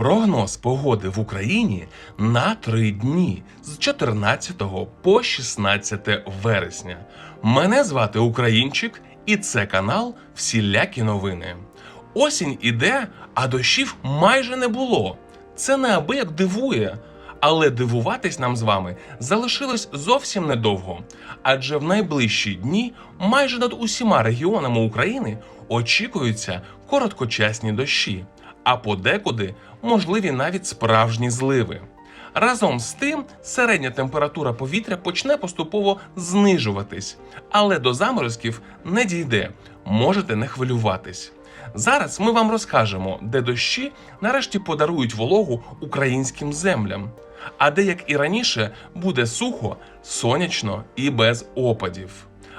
Прогноз погоди в Україні на три дні з 14 по 16 вересня. Мене звати Українчик, і це канал Всілякі новини. Осінь іде, а дощів майже не було. Це неабияк дивує. Але дивуватись нам з вами залишилось зовсім недовго, адже в найближчі дні майже над усіма регіонами України очікуються короткочасні дощі, а подекуди можливі навіть справжні зливи. Разом з тим, середня температура повітря почне поступово знижуватись, але до заморозків не дійде. Можете не хвилюватись. Зараз ми вам розкажемо, де дощі нарешті подарують вологу українським землям, а де, як і раніше, буде сухо, сонячно і без опадів.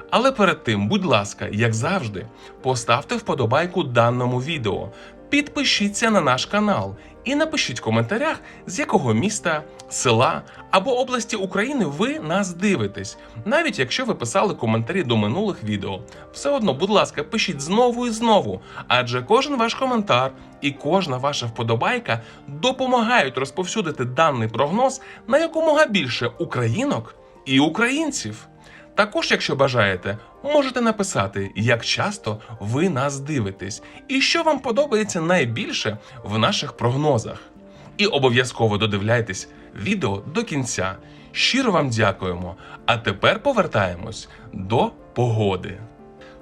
Але перед тим, будь ласка, як завжди, поставте вподобайку даному відео, підпишіться на наш канал і напишіть в коментарях, з якого міста, села або області України ви нас дивитесь, навіть якщо ви писали коментарі до минулих відео. Все одно, будь ласка, пишіть знову і знову, адже кожен ваш коментар і кожна ваша вподобайка допомагають розповсюдити даний прогноз на якомога більше українок і українців. Також, якщо бажаєте, можете написати, як часто ви нас дивитесь, і що вам подобається найбільше в наших прогнозах. І обов'язково додивляйтесь відео до кінця. Щиро вам дякуємо. А тепер повертаємось до погоди.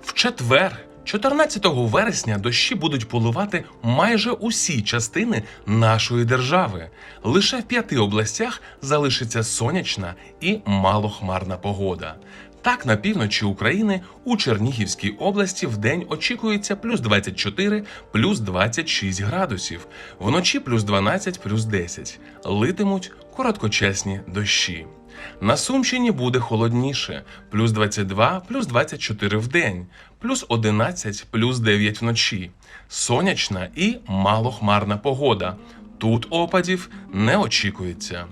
В четвер, 14 вересня, дощі будуть поливати майже усі частини нашої держави. Лише в п'яти областях залишиться сонячна і малохмарна погода. Так, на півночі України у Чернігівській області в день очікується плюс 24, плюс 26 градусів, вночі плюс 12, плюс 10. Литимуть короткочасні дощі. На Сумщині буде холодніше, плюс 22, плюс 24 в день, плюс 11, плюс 9 вночі. Сонячна і малохмарна погода. Тут опадів не очікується.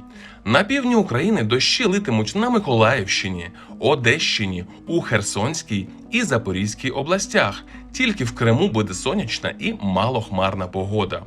На півдні України дощі литимуть на Миколаївщині, Одещині, у Херсонській і Запорізькій областях. Тільки в Криму буде сонячна і малохмарна погода.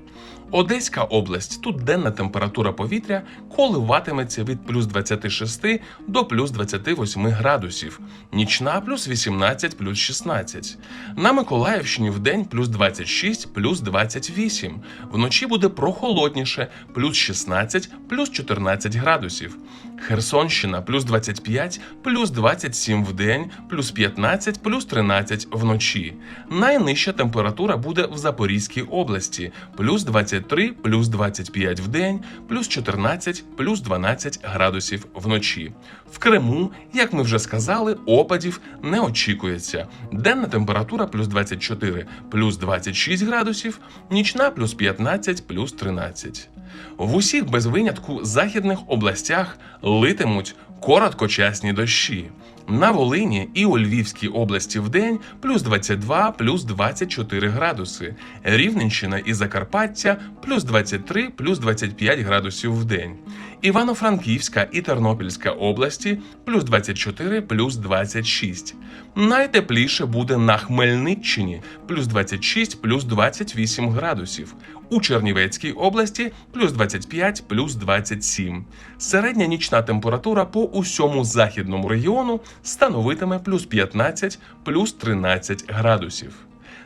Одеська область тут денна температура повітря коливатиметься від плюс 26 до плюс 28 градусів, нічна плюс 18 плюс 16. На Миколаївщині в день плюс 26 плюс 28. Вночі буде прохолодніше плюс 16 плюс 14 градусів. Херсонщина плюс 25 плюс 27 в день, плюс 15 плюс 13 вночі. Найнижча температура буде в Запорізькій області плюс 23 плюс 25 в день, плюс 14 плюс 12 градусів вночі. В Криму, як ми вже сказали, опадів не очікується. Денна температура плюс 24 плюс 26 градусів, нічна плюс 15 плюс 13. В усіх без винятку західних областях литимуть короткочасні дощі. На Волині і у Львівській області в день плюс 22, плюс 24 градуси. Рівненщина і Закарпаття плюс 23, плюс 25 градусів в день. Івано-Франківська і Тернопільська області плюс 24, плюс 26. Найтепліше буде на Хмельниччині плюс 26, плюс 28 градусів. У Чернівецькій області плюс 25, плюс 27. Середня нічна температура по усьому західному регіону становитиме плюс 15, плюс 13 градусів.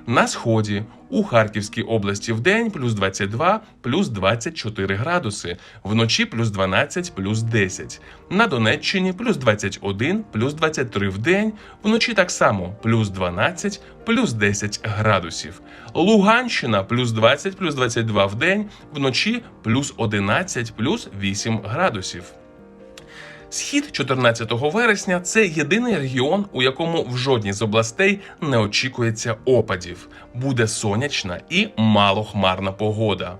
На сході у Харківській області в день плюс 22, плюс 24 градуси, вночі плюс 12, плюс 10. На Донеччині плюс 21, плюс 23 в день, вночі так само плюс 12, плюс 10 градусів. Луганщина плюс 20, плюс 22 в день, вночі плюс 11, плюс 8 градусів. Схід 14 вересня це єдиний регіон, у якому в жодній з областей не очікується опадів. Буде сонячна і малохмарна погода.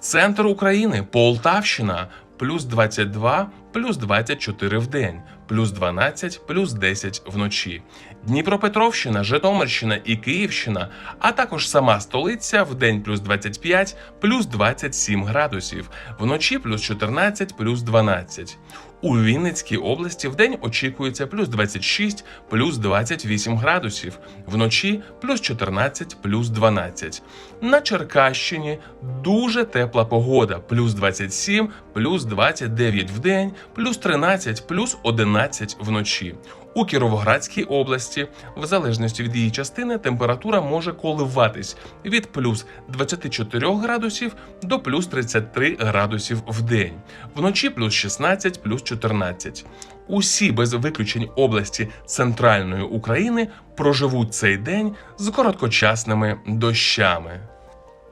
Центр України, Полтавщина, плюс 22, плюс 24 в день, плюс 12, плюс 10 вночі. Дніпропетровщина, Житомирщина і Київщина, а також сама столиця в день плюс 25, плюс 27 градусів, вночі плюс 14, плюс 12. У Вінницькій області в день очікується плюс 26, плюс 28 градусів, вночі плюс 14, плюс 12. На Черкащині дуже тепла погода, плюс 27, плюс 29 в день, плюс 13, плюс 11 вночі. У Кіровоградській області, в залежності від її частини, температура може коливатись від плюс 24 градусів до плюс 33 градусів в день, вночі плюс 16, плюс 14. Усі без виключень області центральної України проживуть цей день з короткочасними дощами.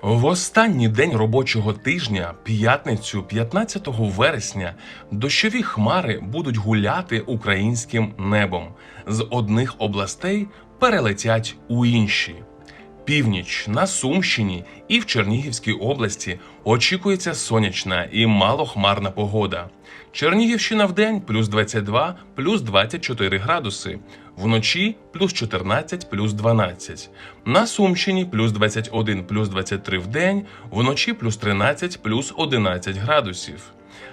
В останній день робочого тижня, п'ятницю, 15 вересня, дощові хмари будуть гуляти українським небом. З одних областей перелетять у інші. Північ на Сумщині і в Чернігівській області очікується сонячна і малохмарна погода. Чернігівщина в день плюс 22, плюс 24 градуси, вночі плюс 14, плюс 12. На Сумщині плюс 21, плюс 23 в день, вночі плюс 13, плюс 11 градусів.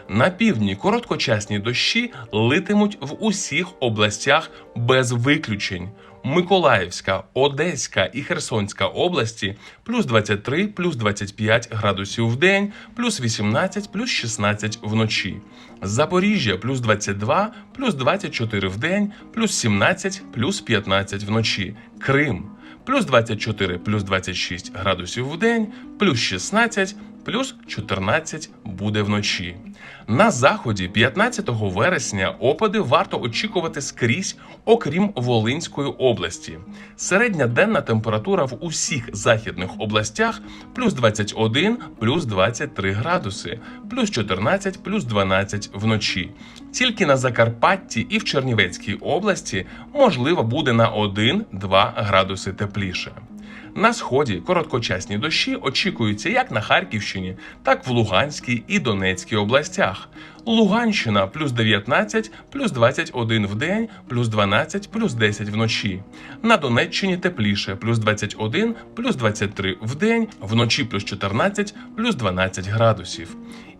На півдні короткочасні дощі литимуть в усіх областях без виключень. Миколаївська, Одеська і Херсонська області плюс 23, плюс 25 градусів в день, плюс 18, плюс 16 вночі. Запоріжжя плюс 22, плюс 24 в день, плюс 17, плюс 15 вночі. Крим плюс 24, плюс 26 градусів в день, плюс 16, плюс 14 буде вночі. На заході 15 вересня опади варто очікувати скрізь, окрім Волинської області. Середня денна температура в усіх західних областях плюс 21, плюс 23 градуси, плюс 14, плюс 12 вночі. Тільки на Закарпатті і в Чернівецькій області можливо буде на 1-2 градуси тепліше. На сході короткочасні дощі очікуються як на Харківщині, так в Луганській і Донецькій областях. Луганщина плюс 19, плюс 21 в день, плюс 12, плюс 10 вночі. На Донеччині тепліше, плюс 21, плюс 23 в день, вночі плюс 14, плюс 12 градусів.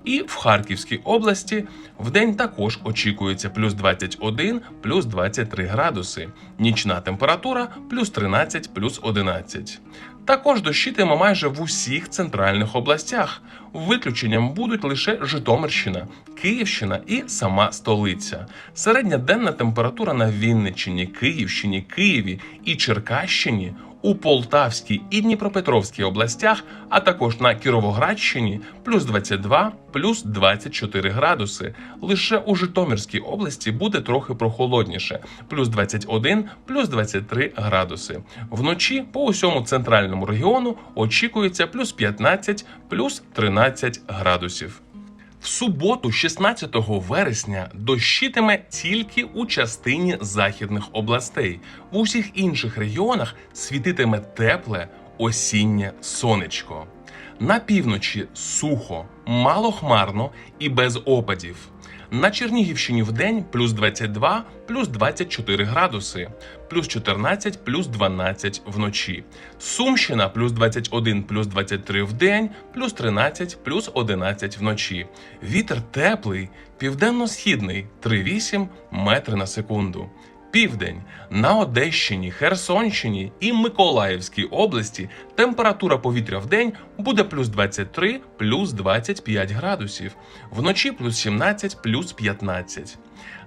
І в Харківській області в день також очікується плюс 21, плюс 23 градуси. Нічна температура плюс 13, плюс 11. Також дощитиме майже в усіх центральних областях. Виключенням будуть лише Житомирщина, Київщина і сама столиця. Середня денна температура на Вінниччині, Київщині, Києві і Черкащині. У Полтавській і Дніпропетровській областях, а також на Кіровоградщині плюс 22, плюс 24 градуси. Лише у Житомирській області буде трохи прохолодніше, плюс 21, плюс 23 градуси. Вночі по усьому центральному регіону очікується плюс 15, плюс 13 градусів. Суботу, 16 вересня, дощитиме тільки у частині західних областей. В усіх інших регіонах світитиме тепле осіннє сонечко. На півночі сухо, малохмарно і без опадів. На Чернігівщині в день плюс 22, плюс 24 градуси, плюс 14, плюс 12 вночі. Сумщина плюс 21, плюс 23 в день, плюс 13, плюс 11 вночі. Вітер теплий, південно-східний 3,8 метри на секунду. Південь на Одещині, Херсонщині і Миколаївській області температура повітря в день буде плюс 23, плюс 25 градусів, вночі плюс 17, плюс 15.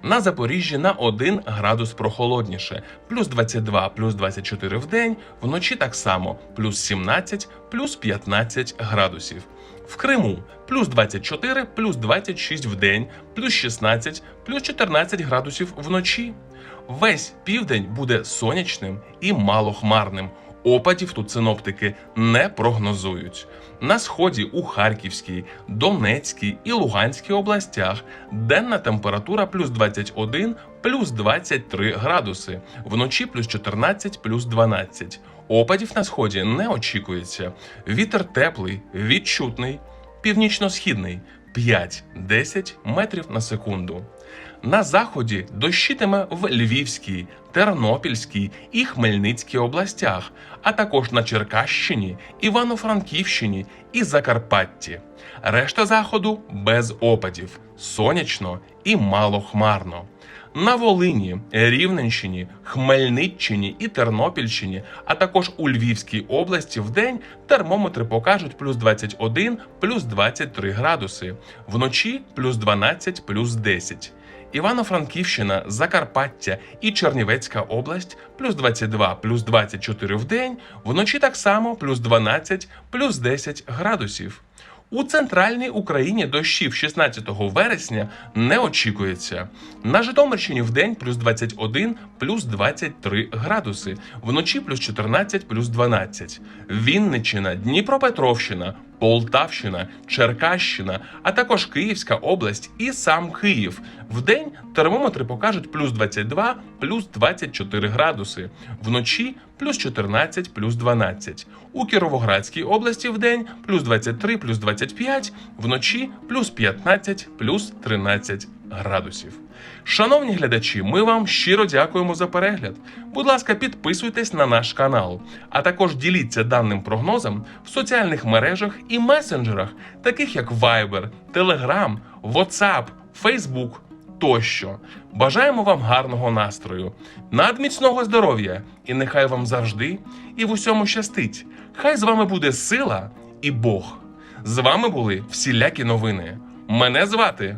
На Запоріжжі на 1 градус прохолодніше, плюс 22, плюс 24 в день, вночі так само, плюс 17, плюс 15 градусів. В Криму плюс 24, плюс 26 в день, плюс 16, плюс 14 градусів вночі. Весь південь буде сонячним і малохмарним. Опадів тут синоптики не прогнозують. На сході у Харківській, Донецькій і Луганській областях денна температура плюс 21, плюс 23 градуси, вночі плюс 14, плюс 12. Опадів на сході не очікується. Вітер теплий, відчутний, північно-східний 5-10 метрів на секунду. На заході дощитиме в Львівській, Тернопільській і Хмельницькій областях, а також на Черкащині, Івано-Франківщині і Закарпатті. Решта заходу без опадів, сонячно і малохмарно. На Волині, Рівненщині, Хмельниччині і Тернопільщині, а також у Львівській області в день термометри покажуть плюс 21, плюс 23 градуси, вночі плюс 12, плюс 10. Івано-Франківщина, Закарпаття і Чернівецька область плюс 22, плюс 24 в день, вночі так само плюс 12, плюс 10 градусів. У центральній Україні дощів 16 вересня не очікується. На Житомирщині в день плюс 21, плюс 23 градуси, вночі плюс 14, плюс 12. Вінниччина, Дніпропетровщина, Полтавщина, Черкащина, а також Київська область і сам Київ. Вдень термометри покажуть плюс 22, плюс 24 градуси, вночі плюс 14, плюс 12. У Кіровоградській області вдень плюс 23, плюс 25, вночі плюс 15, плюс 13 градусів. Шановні глядачі, ми вам щиро дякуємо за перегляд. Будь ласка, підписуйтесь на наш канал, а також діліться даним прогнозом в соціальних мережах і месенджерах, таких як Viber, Telegram, WhatsApp, Facebook тощо. Бажаємо вам гарного настрою, надміцного здоров'я, і нехай вам завжди і в усьому щастить. Хай з вами буде сила і Бог. З вами були всілякі новини. Мене звати